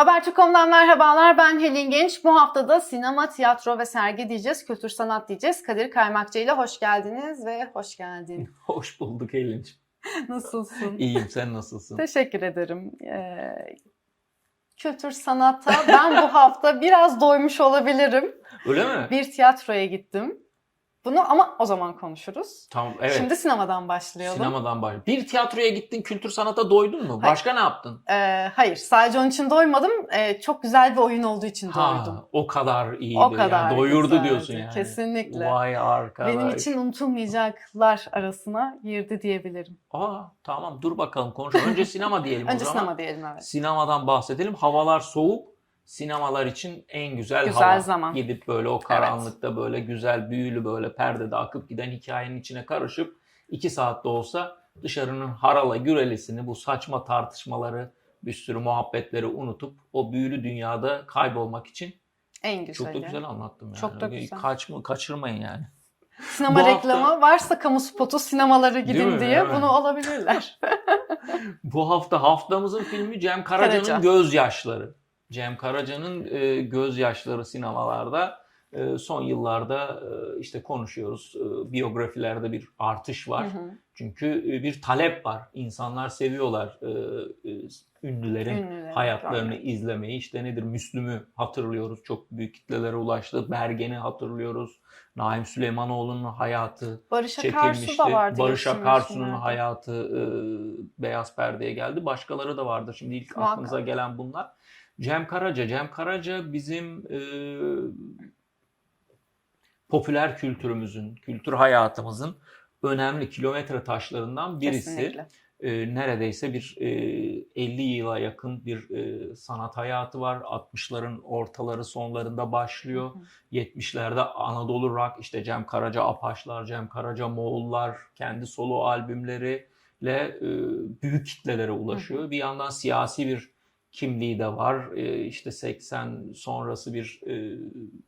Habertürk.com'dan merhabalar. Ben Helin Genç. Bu hafta da sinema, tiyatro ve sergi diyeceğiz, kültür sanat diyeceğiz. Kadir Kaymakçı ile hoş geldiniz ve hoş geldin. Hoş bulduk Elin'ciğim. Nasılsın? İyiyim sen nasılsın? Teşekkür ederim. Ee, kültür sanata ben bu hafta biraz doymuş olabilirim. Öyle mi? Bir tiyatroya gittim. Bunu ama o zaman konuşuruz. Tamam evet. Şimdi sinemadan başlayalım. Sinemadan başlayalım. Bir tiyatroya gittin kültür sanata doydun mu? Hayır. Başka ne yaptın? Ee, hayır, sadece onun için doymadım. Ee, çok güzel bir oyun olduğu için doydum. Ha, o kadar iyiydi. O kadar yani. Doyurdu güzeldi, diyorsun yani. kesinlikle. Vay arkadaş. Benim için unutulmayacaklar arasına girdi diyebilirim. Aa tamam dur bakalım konuşalım. Önce sinema diyelim o Önce zaman. sinema diyelim evet. Sinemadan bahsedelim. Havalar soğuk. Sinemalar için en güzel, Güzel hava. zaman. Gidip böyle o karanlıkta böyle güzel büyülü böyle perdede akıp giden hikayenin içine karışıp iki saatte olsa dışarının harala gürelisini bu saçma tartışmaları bir sürü muhabbetleri unutup o büyülü dünyada kaybolmak için En güzeli. çok da güzel anlattım yani. Çok da güzel. Kaçma, kaçırmayın yani. Sinema Bu hafta- reklamı varsa kamu spotu sinemalara gidin mi? diye Evet. bunu alabilirler. Bu hafta haftamızın filmi Cem Karaca'nın Karaca. Gözyaşları. Cem Karaca'nın e, Gözyaşları sinemalarda e, son yıllarda e, işte konuşuyoruz. E, biyografilerde bir artış var. Hı hı. Çünkü e, bir talep var. İnsanlar seviyorlar e, e, ünlülerin Ünlüleri hayatlarını görmek. izlemeyi. İşte nedir Müslüm'ü hatırlıyoruz. Çok büyük kitlelere ulaştı. Bergen'i hatırlıyoruz. Naim Süleymanoğlu'nun hayatı Barış Akarsu çekilmişti. da vardı. Barış Akarsu'nun hayatı e, beyaz perdeye geldi. Başkaları da vardır. Şimdi ilk Muhakkak. aklınıza gelen bunlar. Cem Karaca. Cem Karaca bizim e, popüler kültürümüzün, kültür hayatımızın önemli kilometre taşlarından birisi. Kesinlikle. E, neredeyse bir e, 50 yıla yakın bir e, sanat hayatı var. 60'ların ortaları sonlarında başlıyor. Hı hı. 70'lerde Anadolu Rock işte Cem Karaca Apaçlar, Cem Karaca Moğollar kendi solo albümleriyle e, büyük kitlelere ulaşıyor. Bir yandan siyasi bir kimliği de var. E, işte 80 sonrası bir e,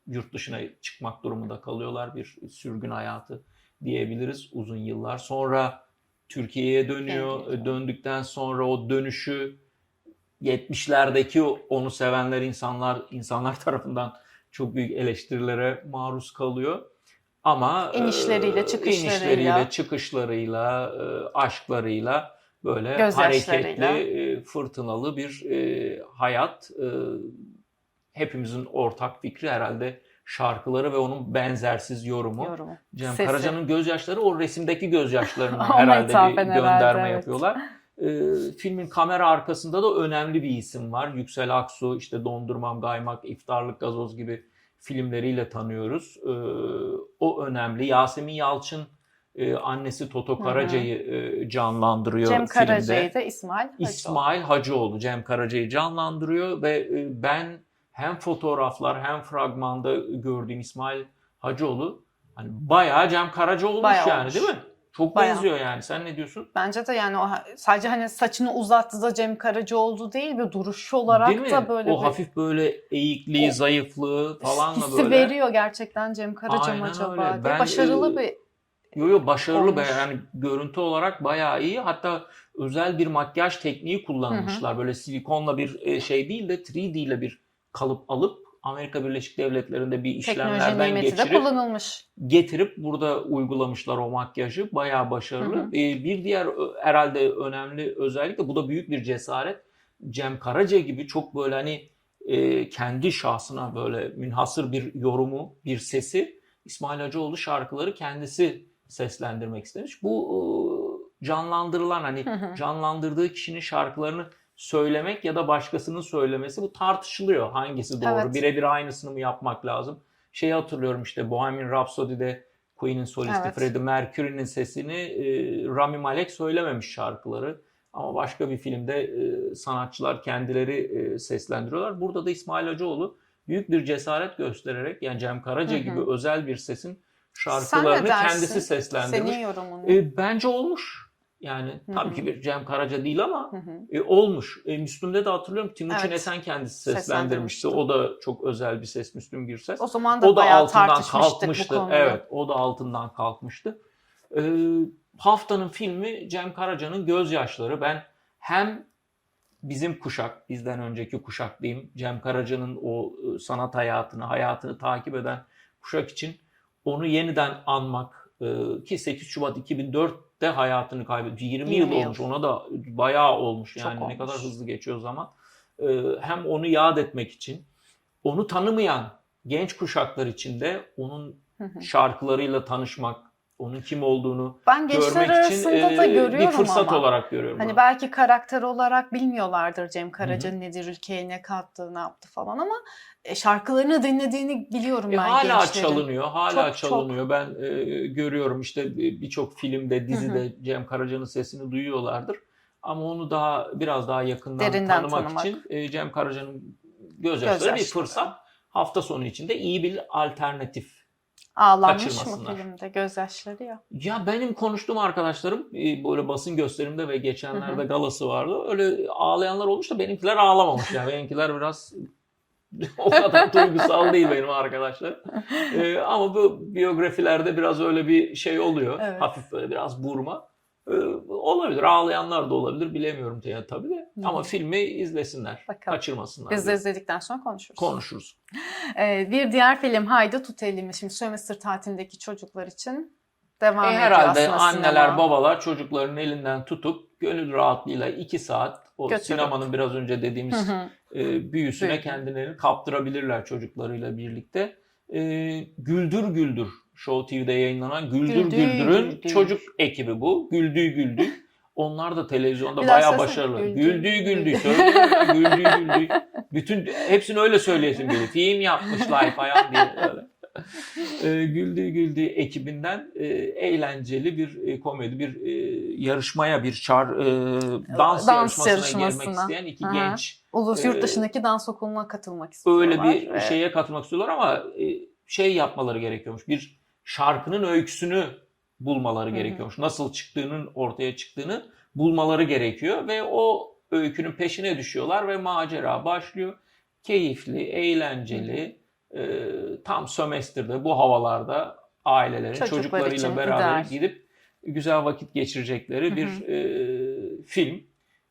yurt dışına çıkmak durumunda kalıyorlar. Bir sürgün hayatı diyebiliriz uzun yıllar. Sonra Türkiye'ye dönüyor. Evet, evet. Döndükten sonra o dönüşü 70'lerdeki onu sevenler insanlar insanlar tarafından çok büyük eleştirilere maruz kalıyor. Ama İnişleriyle, e, çıkışlarıyla. inişleriyle, çıkışlarıyla, e, aşklarıyla böyle Gözyaşlarıyla. hareketli, e, fırtınalı bir e, hayat. E, hepimizin ortak fikri herhalde şarkıları ve onun benzersiz yorumu. Yorumu. Cem Sesi. Karaca'nın gözyaşları o resimdeki gözyaşlarına herhalde bir ithafen herhalde, gönderme evet. yapıyorlar. Ee, filmin kamera arkasında da önemli bir isim var. Yüksel Aksu, işte Dondurmam Gaymak, İftarlık Gazoz gibi filmleriyle tanıyoruz. Ee, o önemli. Yasemin Yalçın e, annesi Toto. Karaca'yı e, canlandırıyor Cem filmde. Karaca'yı da İsmail Hacıoğlu. İsmail Hacıoğlu Cem Karaca'yı canlandırıyor ve e, ben hem fotoğraflar hem fragmanda gördüğüm İsmail Hacıoğlu hani bayağı Cem Karaca olmuş Bayağı yani olmuş. değil mi? Çok Bayağı. benziyor yani. Sen ne diyorsun? Bence de yani o sadece hani saçını uzattı da Cem Karaca oldu değil bir duruşu olarak değil mi? da böyle o bir hafif böyle eğikliği, O- zayıflığı falanla hissi böyle. veriyor gerçekten Cem Karaca mı acaba öyle. Ben, Başarılı e, bir Yo yo başarılı be olmuş. yani görüntü olarak bayağı iyi. Hatta özel bir makyaj tekniği kullanmışlar. Böyle silikonla bir e, şey değil de 3D ile bir kalıp alıp Amerika Birleşik Devletleri'nde bir işlemlerden geçirip kullanılmış. getirip burada uygulamışlar o makyajı. Bayağı başarılı. Hı hı. Ee, Bir diğer herhalde önemli özellik de bu da büyük bir cesaret. Cem Karaca gibi çok böyle hani e, kendi şahsına böyle münhasır bir yorumu, bir sesi İsmail Hacıoğlu şarkıları kendisi seslendirmek istemiş. Bu canlandırılan hani canlandırdığı kişinin şarkılarını söylemek ya da başkasının söylemesi bu tartışılıyor. Hangisi doğru? Evet. Birebir aynısını mı yapmak lazım? Şeyi hatırlıyorum işte Bohemian Rhapsody'de Queen'in solisti Evet. Freddie Mercury'nin sesini e, Rami Malek söylememiş şarkıları. Ama başka bir filmde e, sanatçılar kendileri e, seslendiriyorlar. Burada da İsmail Hacıoğlu büyük bir cesaret göstererek yani Cem Karaca Hı hı. gibi özel bir sesin şarkılarını kendisi seslendirmiş. Senin yorumun. E, bence olmuş. Yani Hı tabii ki bir Cem Karaca değil ama e, olmuş. E, Müslüm'de de hatırlıyorum Timuçin Evet. Esen kendisi seslendirmişti. O da çok özel bir ses Müslüm Gürses. O zaman da O da bayağı altından bu kalkmıştı. konuda. Evet, o da altından kalkmıştı. E, haftanın filmi Cem Karaca'nın Gözyaşları. Ben hem bizim kuşak, bizden önceki kuşak diyeyim, Cem Karaca'nın o e, sanat hayatını, hayatını takip eden kuşak için onu yeniden anmak e, ki 8 Şubat 2004'te hayatını kaybetti. 20, 20 yıl yıl. olmuş. Ona da bayağı olmuş Çok yani ne olmuş. kadar hızlı geçiyor zaman. E, hem onu yad etmek için, onu tanımayan genç kuşaklar için de onun şarkılarıyla tanışmak, onun kim olduğunu Ben gençler görmek için arasında da e, görüyorum bir fırsat ama. olarak görüyorum. Hani ben. belki karakter olarak bilmiyorlardır Cem Karaca'nın nedir, ülkeye ne kattı, ne yaptı falan ama e, şarkılarını dinlediğini biliyorum E, ben hala gençlerin. çalınıyor, hala Çok, çok. çalınıyor. Ben e, görüyorum işte e, birçok filmde, dizide Cem Karaca'nın sesini duyuyorlardır. Ama onu daha biraz daha yakından Derinden tanımak tanımak. için e, Cem Karaca'nın gözyaşları bir Gözyaşları. fırsat. Hafta sonu içinde iyi bir alternatif. Ağlanmış mı filmde gözyaşları ya. Ya benim konuştuğum arkadaşlarım e, böyle basın gösterimde ve geçenlerde Hı galası vardı. Öyle ağlayanlar olmuş da benimkiler ağlamamış ya. Benimkiler biraz o kadar duygusal değil benim arkadaşlar. E, ama bu biyografilerde biraz öyle bir şey oluyor. Evet. Hafif böyle biraz burma. E, olabilir. Ağlayanlar da olabilir. Bilemiyorum ya tabii de. Hı. Ama filmi izlesinler. Bakalım. Kaçırmasınlar. Biz de diye. izledikten sonra konuşuruz. Konuşuruz. Ee, bir diğer film Haydi Tut Elimi. Şimdi sömestr tatilindeki çocuklar için devam E, ediyor herhalde anneler sinema. babalar çocukların elinden tutup gönül rahatlığıyla iki saat o Götürüp. sinemanın biraz önce dediğimiz Hı hı. e, büyüsüne Büyü. kendilerini kaptırabilirler çocuklarıyla birlikte. E, Güldür Güldür Show TV'de yayınlanan Güldür Güldür Güldür'ün Güldür. çocuk ekibi bu. Güldüğü Güldü. Onlar da televizyonda Bir daha bayağı başarılı. Güldüğü Güldüğü Güldüğü Güldü. Bütün hepsini öyle söyleyesin geliyor. Film yapmışlar falan diye öyle. E, Güldüğü Güldüğü ekibinden e, eğlenceli bir e, komedi, bir e, yarışmaya, bir çar, e, dans, Dans yarışmasına, girmek yarışmasına. isteyen iki Aha. genç Ulus Ee, yurt dışındaki dans okuluna katılmak istiyorlar. öyle bir ve şeye katılmak istiyorlar ama e, şey yapmaları gerekiyormuş. Bir şarkının öyküsünü bulmaları Hı hı. gerekiyormuş. Nasıl çıktığının ortaya çıktığını bulmaları gerekiyor ve o öykünün peşine düşüyorlar ve macera başlıyor. Keyifli, eğlenceli, e, tam sömestrde bu havalarda ailelerin Çocuklar çocuklarıyla için beraber ideal. gidip güzel vakit geçirecekleri Hı hı. bir e, film.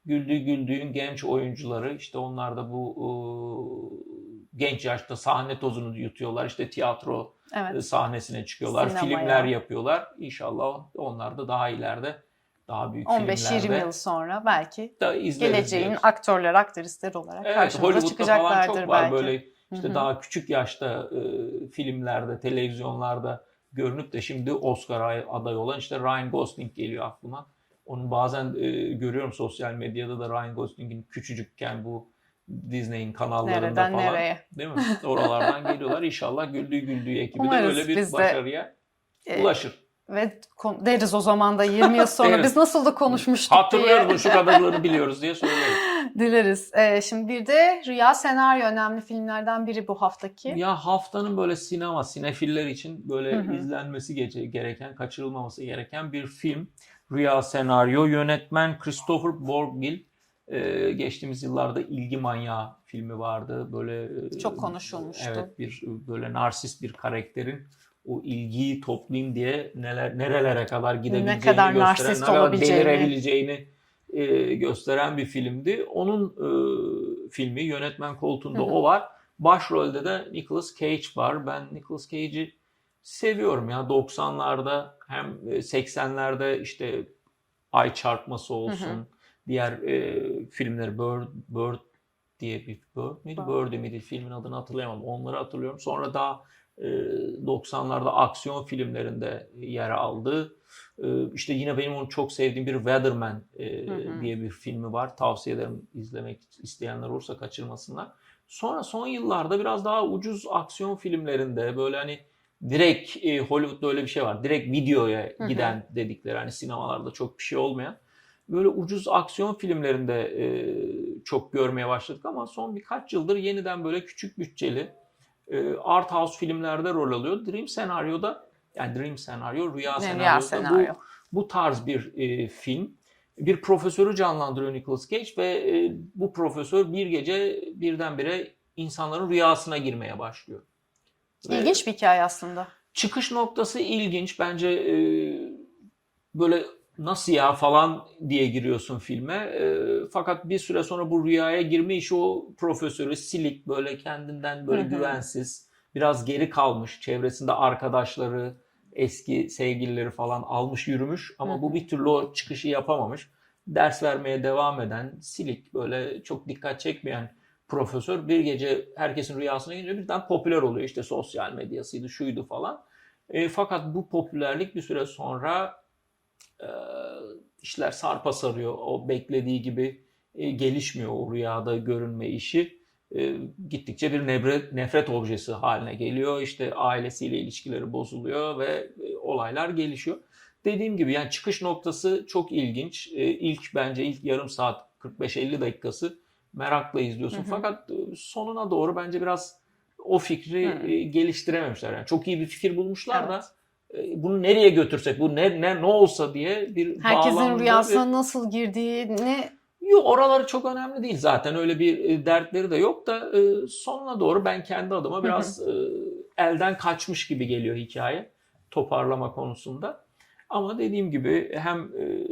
Güldüğü Güldüğün genç oyuncuları işte onlar da bu e, genç yaşta sahne tozunu yutuyorlar. İşte tiyatro evet. e, sahnesine çıkıyorlar. Sinemaya. Filmler yapıyorlar. İnşallah onlar da daha ileride daha büyük 15-20 filmlerde yıl sonra belki geleceğin diyoruz. aktörler, aktrisler olarak Evet, karşımıza Hollywood'da falan çıkacaklardır çok var belki. böyle işte Hı hı. daha küçük yaşta e, filmlerde, televizyonlarda görünüp de şimdi Oscar ay- adayı olan işte Ryan Gosling geliyor aklıma. Onun bazen e, görüyorum sosyal medyada da Ryan Gosling'in küçücükken bu Disney'in kanallarında Nereden falan. nereye? Değil mi? Oralardan geliyorlar. İnşallah güldüğü güldüğü ekibi Umarız de böyle bir biz de, başarıya Ee, ulaşır. Ve kon- deriz o zaman da 20 yıl sonra biz nasıl da konuşmuştuk Hatırlıyoruz diye şu kadarını biliyoruz diye söyleriz. dileriz. Ee, şimdi bir de Rüya Senaryo önemli filmlerden biri bu haftaki. Ya haftanın böyle sinema, sinefiller için böyle Hı hı. izlenmesi gereken, kaçırılmaması gereken bir film. Rüya senaryo, yönetmen Christopher Borgil. Ee, geçtiğimiz yıllarda İlgi Manyağı filmi vardı. Böyle e, Çok konuşulmuştu. Evet, bir böyle narsist bir karakterin o ilgiyi toplayayım diye neler nerelere kadar gidebileceğini kadar narsist ne kadar olabileceğini. delirebileceğini e, gösteren bir filmdi. Onun e, filmi yönetmen koltuğunda Hı hı. o var. Başrolde de Nicolas Cage var. Ben Nicolas Cage'i seviyorum ya 90'larda hem e, 80'lerde işte Ay Çarpması olsun. Hı hı. Diğer e, filmleri Bird, Bird diye bir Bird miydi? Bird. Miydi? Filmin adını hatırlayamadım. Onları hatırlıyorum. Sonra daha e, 90'larda aksiyon filmlerinde yer aldı. E, işte yine benim onu çok sevdiğim bir Weatherman e, Hı hı. diye bir filmi var. Tavsiye ederim izlemek isteyenler olursa kaçırmasınlar. Sonra son yıllarda biraz daha ucuz aksiyon filmlerinde böyle hani direkt e, Hollywood'da öyle bir şey var. Direkt videoya Hı hı. giden dedikleri hani sinemalarda çok bir şey olmayan böyle ucuz aksiyon filmlerinde e, çok görmeye başladık ama son birkaç yıldır yeniden böyle küçük bütçeli e, art house filmlerde rol alıyor. Dream Senaryo'da yani Dream Senaryo, Rüya Yani Senaryo'da Rüya Senaryo. bu, bu tarz bir e, film. Bir profesörü canlandırıyor Nicolas Cage ve e, bu profesör bir gece birdenbire insanların rüyasına girmeye başlıyor. Ve- İlginç bir hikaye aslında. Çıkış noktası ilginç. Bence e, böyle nasıl ya falan diye giriyorsun filme. E, fakat bir süre sonra bu rüyaya girme işi o profesörü silik böyle kendinden böyle Hı hı. güvensiz, biraz geri kalmış, çevresinde arkadaşları, eski sevgilileri falan almış yürümüş ama Hı hı. bu bir türlü o çıkışı yapamamış. Ders vermeye devam eden, silik böyle çok dikkat çekmeyen profesör bir gece herkesin rüyasına girince birden popüler oluyor. İşte sosyal medyasıydı, şuydu falan. E, fakat bu popülerlik bir süre sonra işler sarpa sarıyor. O beklediği gibi e, gelişmiyor o rüyada görünme işi. E, gittikçe bir nefret, nefret objesi haline geliyor. İşte ailesiyle ilişkileri bozuluyor ve e, olaylar gelişiyor. Dediğim gibi yani çıkış noktası çok ilginç. E, ilk bence ilk yarım saat 45-50 dakikası merakla izliyorsun. Hı hı. Fakat e, sonuna doğru bence biraz o fikri Hı. geliştirememişler. Yani çok iyi bir fikir bulmuşlar da Evet. e, bunu nereye götürsek, bu ne ne ne olsa diye bir Herkesin rüyasına bir- nasıl girdiğini Yok oraları çok önemli değil zaten öyle bir e, dertleri de yok da e, sonuna doğru ben kendi adıma biraz e, elden kaçmış gibi geliyor hikaye toparlama konusunda. Ama dediğim gibi hem e,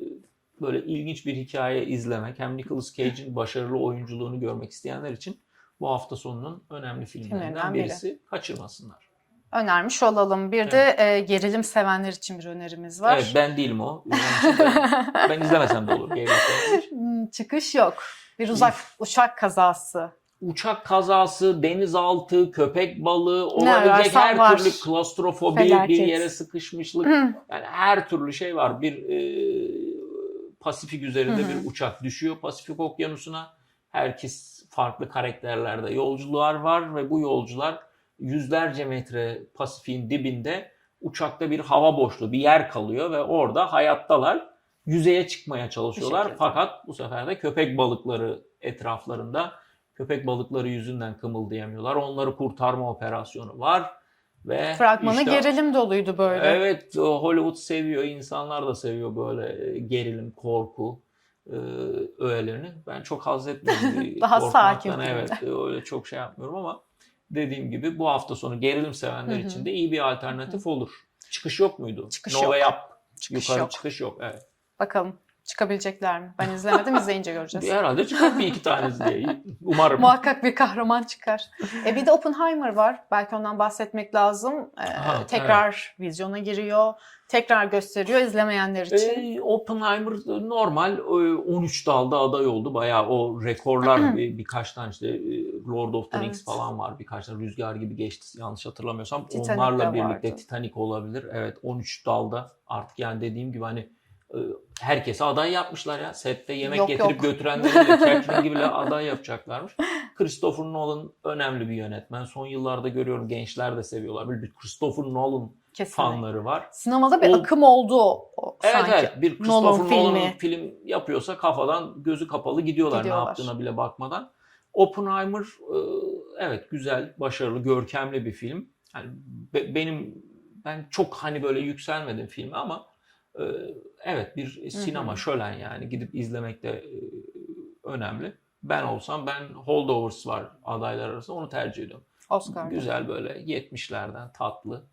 böyle ilginç bir hikaye izlemek hem Nicolas Cage'in başarılı oyunculuğunu görmek isteyenler için bu hafta sonunun önemli filmlerinden Filmlerinden biri. birisi. Kaçırmasınlar. Önermiş olalım. Bir de e, gerilim sevenler için bir önerimiz var. Evet ben değilim o. Ben, izlemesem de olur. Gerilim sevenler. Hmm, Çıkış yok. Bir uzak uçak kazası. uçak kazası, denizaltı, köpek balığı, olabilecek her var. türlü klastrofobi, Felaket. bir yere sıkışmışlık, Hı. yani her türlü şey var. Bir e, Pasifik üzerinde Hı hı. bir uçak düşüyor Pasifik Okyanusu'na. Herkes farklı karakterlerde yolcular var ve bu yolcular yüzlerce metre Pasifik'in dibinde uçakta bir hava boşluğu, bir yer kalıyor ve orada hayattalar. Yüzeye çıkmaya çalışıyorlar. Fakat bu sefer de köpek balıkları etraflarında köpek balıkları yüzünden kımıldayamıyorlar. Onları kurtarma operasyonu var ve Fragmanı işte- gerilim doluydu böyle. Evet, Hollywood seviyor, insanlar da seviyor böyle e, gerilim, korku e, öğelerini. Ben çok haz etmiyorum. Daha sakin. Evet, öyle çok şey yapmıyorum ama dediğim gibi bu hafta sonu gerilim sevenler Hı hı. için de iyi bir alternatif olur. Çıkış yok muydu? Çıkış no yok. Up. Çıkış Yukarı yok. çıkış yok. Evet. Bakalım çıkabilecekler mi? Ben izlemedim. izleyince göreceğiz. Herhalde çıkar bir iki tanesi diye. Umarım. Muhakkak bir kahraman çıkar. E bir de Oppenheimer var. Belki ondan bahsetmek lazım. E, Ha, tekrar vizyona giriyor. Tekrar gösteriyor izlemeyenler için. Ee, Oppenheimer normal e, 13 dalda aday oldu. Bayağı o rekorlar bir, birkaç tane işte e, Lord of the Rings Evet. falan var. Birkaç tane rüzgar gibi geçti yanlış hatırlamıyorsam. Titanic Onlarla birlikte vardı. Titanic olabilir. Evet 13 dalda artık yani dediğim gibi hani e, herkese aday yapmışlar ya. Sette yemek Yok, getirip yok. götürenleri catering'i bile aday yapacaklarmış. Christopher Nolan önemli bir yönetmen. Son yıllarda görüyorum gençler de seviyorlar. Böyle bir Christopher Nolan Kesinlikle. fanları var. Sinemada bir O- akım oldu o, Evet sanki. evet bir Nolan Christopher Nolan filmi. film yapıyorsa kafadan gözü kapalı gidiyorlar, Gidiyorlar. ne yaptığına bile bakmadan. Oppenheimer e, evet güzel, başarılı, görkemli bir film. Yani be- benim ben çok hani böyle yükselmedim filme ama evet bir sinema hı. şölen yani gidip izlemek de e, önemli. Ben olsam ben Holdovers var adaylar arasında onu tercih ediyorum. Oscar'da. Güzel böyle 70'lerden tatlı.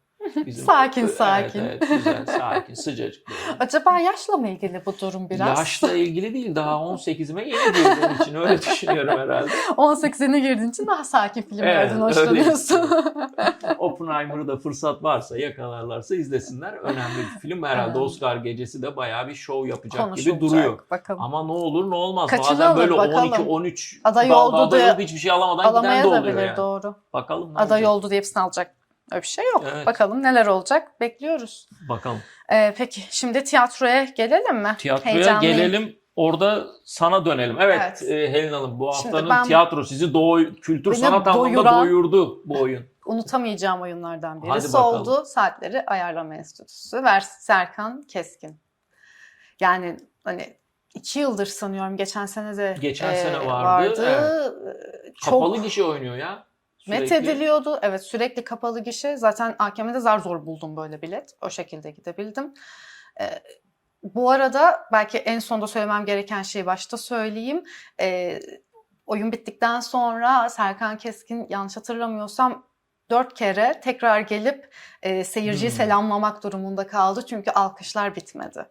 Sakin, Evet, sakin. Evet, güzel, sakin, sıcacık. böyle. Acaba yaşla mı ilgili bu durum biraz? Yaşla ilgili değil. Daha 18'ime yeni girdiğim için öyle düşünüyorum herhalde. 18'ine girdiğin için daha sakin filmlerden Evet, hoşlanıyorsun. Oppenheimer'ı da fırsat varsa yakalarlarsa izlesinler. Önemli bir film. Herhalde. Oscar gecesi de bayağı bir şov yapacak gibi duruyor. Bakalım. Ama ne olur ne olmaz. Kaçını Bazen böyle bakalım. 12-13 Aday oldu diye- hiçbir şey alamadan giden de oluyor yani. doğru. Bakalım Aday oldu diye hepsini alacak. Öyle bir şey yok. Evet. Bakalım neler olacak. Bekliyoruz. Bakalım. Ee, peki şimdi tiyatroya gelelim mi? Tiyatroya Heyecanlıyım. gelelim. Orada sana dönelim. Evet, Evet. e, Helin Hanım bu Şimdi haftanın ben- tiyatro sizi doğu, kültür sanat anlamında doyurdu bu oyun. Unutamayacağım oyunlardan Hadi birisi bakalım. oldu. Saatleri Ayarlama Enstitüsü ve Serkan Keskin. Yani hani iki yıldır sanıyorum geçen sene de Geçen e, sene vardı, Ee, Çok Kapalı gişe oynuyor ya. Met ediliyordu. Evet sürekli kapalı gişe. Zaten AKM'de zar zor buldum böyle bilet. O şekilde gidebildim. Ee, bu arada belki en sonda söylemem gereken şeyi başta söyleyeyim. Ee, oyun bittikten sonra Serkan Keskin yanlış hatırlamıyorsam dört kere tekrar gelip e, seyirciyi Hmm. selamlamak durumunda kaldı. Çünkü alkışlar bitmedi.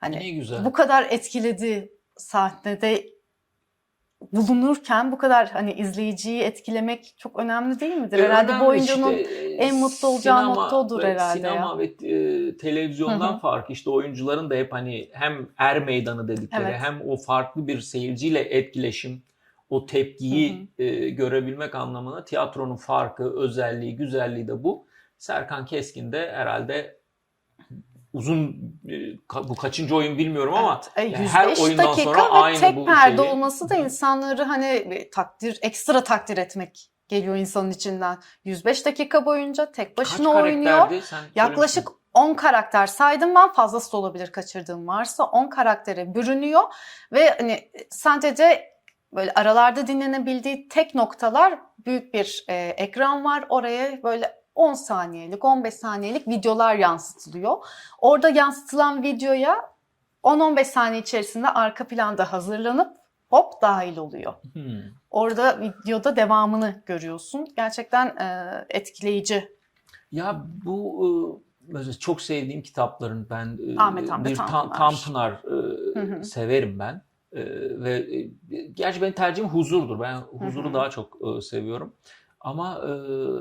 Hani Ne güzel. bu kadar etkiledi sahnede bulunurken bu kadar hani izleyiciyi etkilemek çok önemli değil midir? E, herhalde bu oyuncunun işte, e, en mutlu olacağı sinema nokta odur herhalde Sinema ya. ve e, televizyondan farkı işte oyuncuların da hep hani hem er meydanı dedikleri Evet. hem o farklı bir seyirciyle etkileşim, o tepkiyi e, görebilmek anlamına tiyatronun farkı, özelliği, güzelliği de bu. Serkan Keskin de herhalde uzun e, bu kaçıncı oyun bilmiyorum ama Evet. E, yani 105 her oyundan dakika sonra ve aynı tek bu perde şeyi- olması da insanları hani e, takdir ekstra takdir etmek geliyor insanın içinden. 105 dakika boyunca tek Kaç başına oynuyor. karakterdi? Sen Yaklaşık söylemiştin. 10 karakter saydım ben fazlası da olabilir kaçırdığım varsa 10 karaktere bürünüyor ve hani sadece böyle aralarda dinlenebildiği tek noktalar büyük bir e, ekran var oraya böyle 10 saniyelik 15 saniyelik videolar yansıtılıyor. Orada yansıtılan videoya 10-15 saniye içerisinde arka planda hazırlanıp hop dahil oluyor. Hmm. Orada videoda devamını görüyorsun. Gerçekten e, etkileyici. Ya bu e, mesela çok sevdiğim kitapların ben e, Ahmet Hamdi bir Tan- Tanpınar. Tanpınar e, Hı hı. severim ben. E, ve e, gerçi benim tercihim huzurdur. Ben huzuru hı. daha çok e, seviyorum. Ama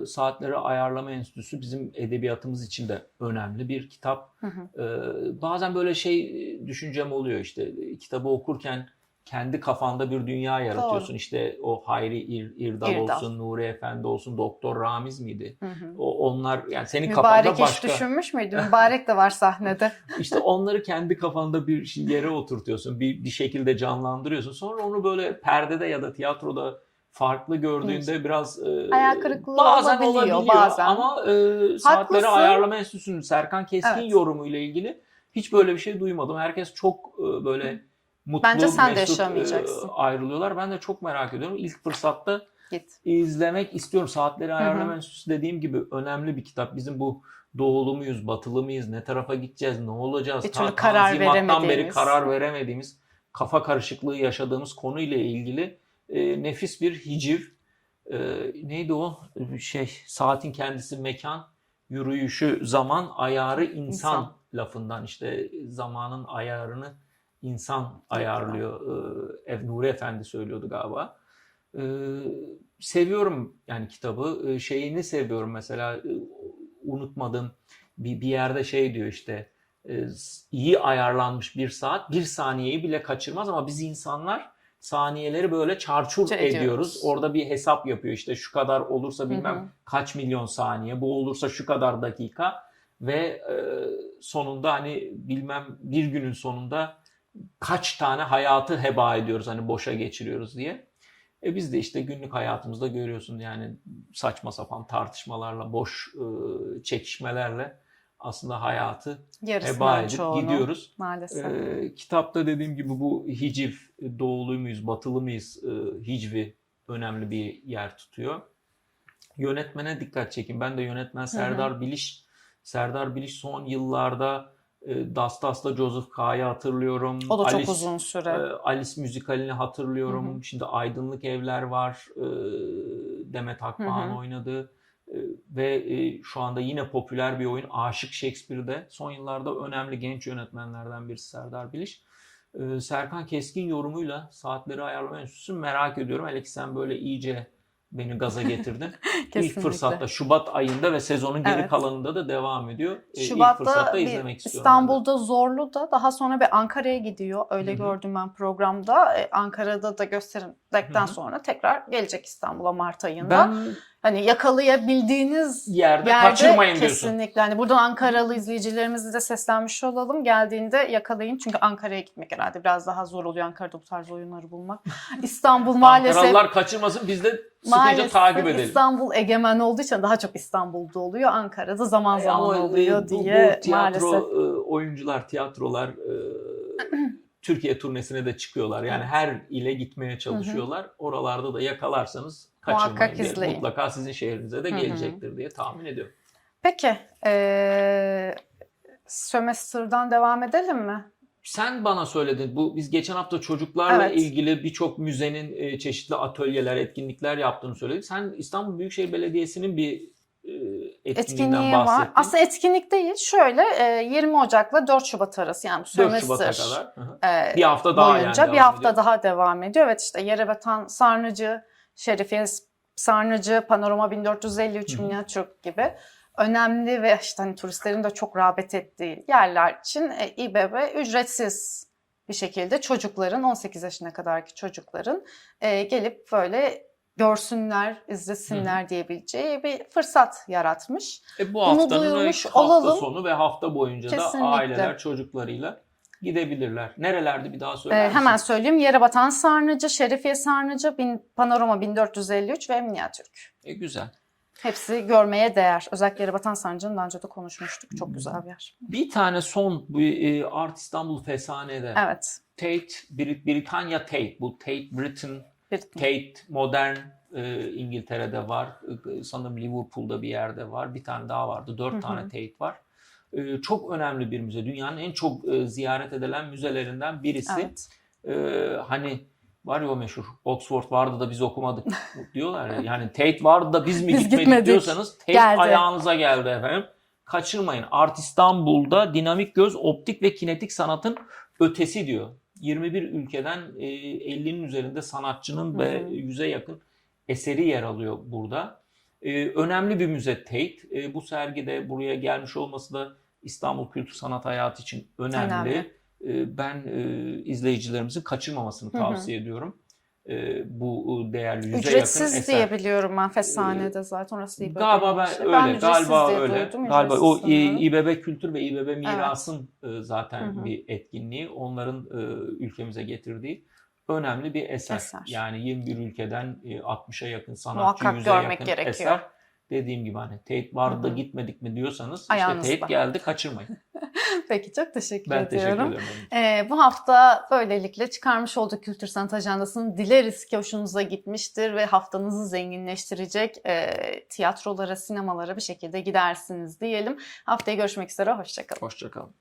e, Saatleri Ayarlama Enstitüsü bizim edebiyatımız için de önemli bir kitap. Hı hı. E, bazen böyle şey düşüncem oluyor işte kitabı okurken kendi kafanda bir dünya yaratıyorsun. İşte o Hayri İr, İrdal, İrdal. olsun, Nuri Efendi olsun, Doktor Ramiz miydi? Hı hı. O, onlar yani senin Mübarek kafanda hiç başka. düşünmüş müydün? Mübarek de var sahnede. İşte onları kendi kafanda bir yere oturtuyorsun. Bir, bir şekilde canlandırıyorsun. Sonra onu böyle perdede ya da tiyatroda farklı gördüğünde biraz e, kırıklığı bazen olabiliyor, olabiliyor. bazen. Ama e, Saatleri. Ayarlama Enstitüsü'nün Serkan Keskin Evet. yorumuyla ilgili hiç böyle bir şey duymadım. Herkes çok e, böyle mutlu, Bence sen de mesut e, yaşamayacaksın. ayrılıyorlar. Ben de çok merak ediyorum. İlk fırsatta Git. izlemek istiyorum. Saatleri hı. Ayarlama Enstitüsü dediğim gibi önemli bir kitap. Bizim bu doğulu muyuz, batılı mıyız, ne tarafa gideceğiz, ne olacağız? Bir Ta- türlü karar Tanzimat'tan beri veremediğimiz. karar veremediğimiz, kafa karışıklığı yaşadığımız konuyla ilgili e, nefis bir hiciv. E, neydi o? Şey, saatin kendisi mekan, yürüyüşü zaman, ayarı insan, İnsan. lafından işte zamanın ayarını insan ayarlıyor. E, Ev Nuri Efendi söylüyordu galiba. Ee, seviyorum yani kitabı. Ee, şeyini seviyorum mesela e, unutmadım bir, bir yerde şey diyor işte e, iyi ayarlanmış bir saat bir saniyeyi bile kaçırmaz ama biz insanlar saniyeleri böyle çarçur Şey ediyoruz. ediyoruz. Orada bir hesap yapıyor işte şu kadar olursa bilmem Hı hı. kaç milyon saniye bu olursa şu kadar dakika ve e, sonunda hani bilmem bir günün sonunda kaç tane hayatı heba ediyoruz hani boşa geçiriyoruz diye. E biz de işte günlük hayatımızda görüyorsun yani saçma sapan tartışmalarla, boş e, çekişmelerle aslında hayatı heba Yarısından edip çoğunu gidiyoruz. maalesef. E, kitapta dediğim gibi bu hiciv, doğulu muyuz, batılı mıyız e, hicvi önemli bir yer tutuyor. Yönetmene dikkat çekin. Ben de yönetmen Serdar Biliş. Serdar Biliş son yıllarda e, Dastas'la Joseph K'yı hatırlıyorum. o da çok Alice- uzun süre. ee, Alice müzikalini hatırlıyorum. Hı hı. Şimdi Aydınlık Evler var. Ee, Demet Akbağ'ın oynadığı Ee, ve e, şu anda yine popüler bir oyun Aşık Shakespeare'de. Son yıllarda önemli genç yönetmenlerden birisi Serdar Biliş. Ee, Serkan Keskin yorumuyla Saatleri Ayarlama Enstitüsü'nü merak ediyorum. Hele ki sen böyle iyice beni gaza getirdin. İlk Kesinlikle. fırsatta Şubat ayında ve sezonun geri Evet. kalanında da devam ediyor. Ee, ilk Şubat'ta fırsatta bir izlemek istiyorum. ben de. İstanbul'da Zorlu'da daha sonra bir Ankara'ya gidiyor. Öyle Hı hı. gördüm ben programda. E, Ankara'da da gösterildikten sonra tekrar gelecek İstanbul'a Mart ayında. Ben Hani yakalayabildiğiniz yerde, yerde kaçırmayın diyorsun. kesinlikle. Hani buradan Ankaralı izleyicilerimize de seslenmiş olalım. Geldiğinde yakalayın. Çünkü Ankara'ya gitmek herhalde biraz daha zor oluyor Ankara'da bu tarz oyunları bulmak. İstanbul maalesef Ankaralılar kaçırmasın biz de sıkıca maalesef takip edelim. İstanbul egemen olduğu için daha çok İstanbul'da oluyor. Ankara'da zaman E, zaman ama, oluyor e, bu, diye bu tiyatro maalesef. e, oyuncular, tiyatrolar e, Türkiye turnesine de çıkıyorlar. Yani her ile gitmeye çalışıyorlar. Oralarda da yakalarsanız kaçırmayın Muhakkak diye. izleyin. Mutlaka sizin şehrinize de Hı hı. gelecektir diye tahmin ediyorum. Peki, eee sömestrden devam edelim mi? Sen bana söyledin. Bu biz geçen hafta çocuklarla Evet. ilgili birçok müzenin e, çeşitli atölyeler, etkinlikler yaptığını söyledik. Sen İstanbul Büyükşehir Belediyesi'nin bir e, etkinliğinden etkinliği var. bahsettin. Aslında etkinlik değil. Şöyle e, 20 Ocak'la 4 Şubat arası yani bu 4 Şubat'a sömestr kadar. Hı hı. e, Bir hafta daha yani boyunca bir devam hafta ediyor. daha devam ediyor. Evet işte Yerebatan Sarnıcı, Şerifiye Sarnıcı, Panorama 1453 Hı hı. Minyatürk gibi önemli ve işte hani turistlerin de çok rağbet ettiği yerler için e, İBB ücretsiz bir şekilde çocukların 18 yaşına kadarki çocukların e, gelip böyle görsünler, izlesinler diyebileceği bir fırsat yaratmış. E bu Bunu haftanın duyurmuş hafta olalım. sonu ve hafta boyunca Kesinlikle. da aileler çocuklarıyla gidebilirler. Nerelerde bir daha Ee, söyler misin? hemen söyleyeyim. Yerebatan Sarnıcı, Şerifiye Sarnıcı, bin, Panorama 1453 ve Minyatürk. E, güzel. Hepsi görmeye değer. Özellikle Yerebatan Sarnıcı'nın daha önce de konuşmuştuk. Çok güzel bir yer. Bir tane son bu e, Art İstanbul Fesane'de Evet. Tate, Brit Britanya Tate. Bu Tate Britain, Bir, Tate Modern e, İngiltere'de var. E, sanırım Liverpool'da bir yerde var. Bir tane daha vardı. Dört Hı hı. tane Tate var. E, çok önemli bir müze. Dünyanın en çok e, ziyaret edilen müzelerinden birisi. evet. Ee, hani var ya o meşhur Oxford vardı da biz okumadık diyorlar ya. Yani Tate vardı da biz mi Biz gitmedik, gitmedik. diyorsanız Tate Geldi. ayağınıza geldi efendim. Kaçırmayın. Art İstanbul'da dinamik göz, optik ve kinetik sanatın ötesi diyor. 21 ülkeden e, 50'nin üzerinde sanatçının ve Hı hı. 100'e yakın eseri yer alıyor burada. E, önemli bir müze Tate. E, bu sergide buraya gelmiş olması da İstanbul kültür sanat hayatı için önemli. Önemli. E, ben e, izleyicilerimizin kaçırmamasını Hı hı. tavsiye ediyorum. E, bu e, değerli yüze yakın Ücretsiz eser. diye biliyorum ben Fesane'de zaten orası İBB. Galiba ben işte. öyle, ücretsiz galiba diye öyle. duydum, Galiba o. İBB Kültür ve İBB Miras'ın e, zaten Hı hı. bir etkinliği. Onların e, ülkemize getirdiği önemli bir eser. Eser. Yani 21 ülkeden e, 60'a yakın sanatçı, Muhakkak 100'e görmek yakın gerekiyor. eser. Dediğim gibi hani Tate vardı da Hı hı. gitmedik mi diyorsanız Ayağınızda. işte Tate geldi kaçırmayın. Peki çok teşekkür Ben teşekkür ediyorum. ederim. Ee, bu hafta böylelikle çıkarmış olduğu Kültür Sanat Ajandası'nı dileriz ki hoşunuza gitmiştir ve haftanızı zenginleştirecek e, tiyatrolara, sinemalara bir şekilde gidersiniz diyelim. Haftaya görüşmek üzere, hoşçakalın. Hoşçakalın.